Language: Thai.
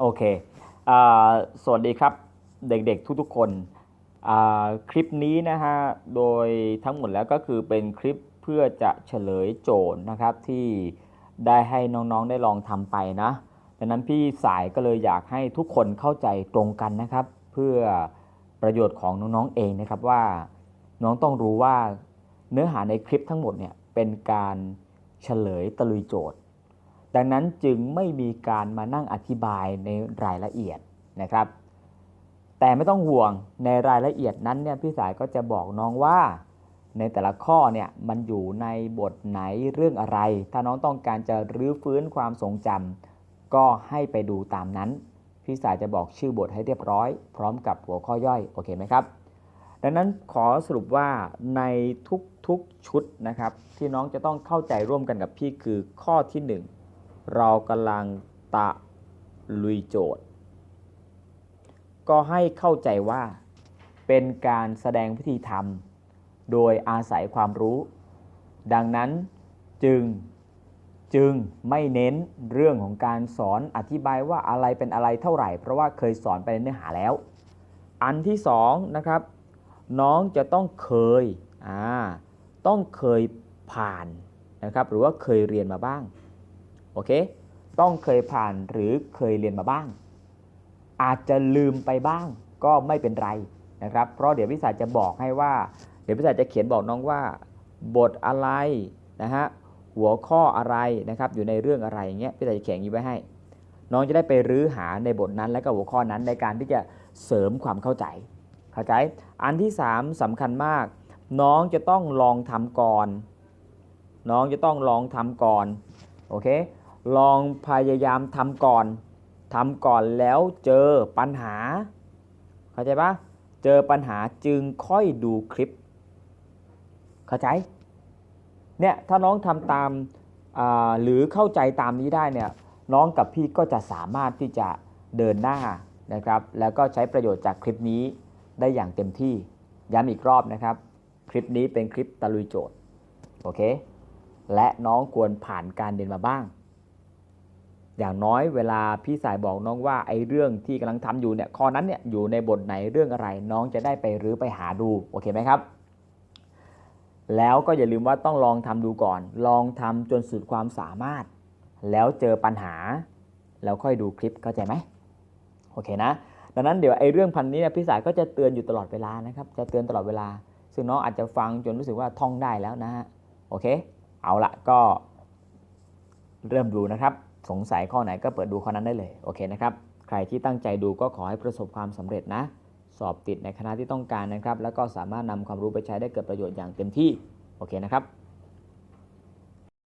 โอเคอ่าสวัสดีครับเด็กๆทุกๆคนคลิปนี้นะฮะ โดยทั้งหมดแล้วก็คือเป็นคลิปเพื่อจะเฉลยโจทย์นะครับที่ได้ให้น้องๆได้ลองทำไปนะดังนั้นพี่สายก็เลยอยากให้ทุกคนเข้าใจตรงกันนะครับ เพื่อประโยชน์ของน้องๆเองนะครับว่าน้องต้องรู้ว่าเนื้อหาในคลิปทั้งหมดเนี่ยเป็นการเฉลยตะลุยโจทย์ ดังนั้นจึงไม่มีการมานั่งอธิบายในรายละเอียดนะครับ แต่ไม่ต้องห่วงในรายละเอียดนั้นเนี่ยพี่สายก็จะบอกน้องว่า ในแต่ละข้อเนี่ยมันอยู่ในบทไหนเรื่องอะไร ถ้าน้องต้องการจะรื้อฟื้นความทรงจำก็ให้ไปดูตามนั้น พี่สายจะบอกชื่อบทให้เรียบร้อย พร้อมกับหัวข้อย่อยโอเคไหมครับดังนั้นขอสรุปว่าในทุกๆชุดนะครับ ที่น้องจะต้องเข้าใจร่วมกันกับพี่คือข้อที่ 1 เรากำลังตะลุยโจทย์ ก็ให้เข้าใจว่าเป็นการแสดงพิธีทำโดยอาศัยความรู้ ดังนั้นจึงจึงไม่เน้นเรื่องของการสอนอธิบายว่าอะไรเป็นอะไรเท่าไหร่ เพราะว่าเคยสอนไปในเนื้อหาแล้ว อันที่สองนะครับ น้องจะต้องเคยอ่าต้องเคยผ่านนะครับ หรือว่าเคยเรียนมาบ้าง โอเค ต้องเคยผ่านหรือเคยเรียนมาบ้าง อาจจะลืมไปบ้างก็ไม่เป็นไรนะครับ เพราะเดี๋ยวพิสายจะบอกให้ว่า เดี๋ยวพิสายจะเขียนบอกน้องว่า บทอะไรนะฮะ หัวข้ออะไรนะครับ อยู่ในเรื่องอะไรอย่างเงี้ยพิสายจะเขียนอย่างนี้ไว้ให้ น้องจะได้ไปรื้อหาในบทนั้นและก็หัวข้อนั้นในการที่จะเสริมความเข้าใจ เข้าใจ อันที่ 3สำคัญมาก น้องจะต้องลองทำก่อน น้องจะต้องลองทำก่อน โอเค ลองพยายามทำก่อนทำก่อนแล้วเจอปัญหา เข้าใจปะเจอปัญหาจึงค่อยดูคลิป เข้าใจ เนี่ยถ้าน้องทำตามหรือเข้าใจตามนี้ได้เนี่ยน้องกับพี่ก็จะสามารถที่จะเดินหน้านะครับ แล้วก็ใช้ประโยชน์จากคลิปนี้ได้อย่างเต็มที่ย้ำอีกรอบนะครับ คลิปนี้เป็นคลิปตะลุยโจทย์โอเคและน้องควรผ่านการเรียนมาบ้าง อย่างน้อยเวลาพี่สายบอกน้องว่าไอ้เรื่องที่กำลังทำอยู่เนี่ยข้อนั้นเนี่ยอยู่ในบทไหนเรื่องอะไรน้องจะได้ไปรื้อไปหาดูโอเคไหมครับ แล้วก็อย่าลืมว่าต้องลองทำดูก่อน ลองทำจนสุดความสามารถ แล้วเจอปัญหา แล้วค่อยดูคลิปเข้าใจไหมโอเคนะ ดังนั้นเดี๋ยวไอ้เรื่องพันนี้เนี่ยพี่สายก็จะเตือนอยู่ตลอดเวลานะครับจะเตือนตลอดเวลา ซึ่งน้องอาจจะฟังจนรู้สึกว่าท่องได้แล้วนะฮะโอเค เอาละก็เริ่มดูนะครับ สงสัยข้อไหนก็เปิดดูข้อนั้นได้เลย โอเคนะครับ ใครที่ตั้งใจดูก็ขอให้ประสบความสำเร็จนะ สอบติดในคณะที่ต้องการนะครับ แล้วก็สามารถนำความรู้ไปใช้ได้เกิดประโยชน์อย่างเต็มที่ โอเคนะครับ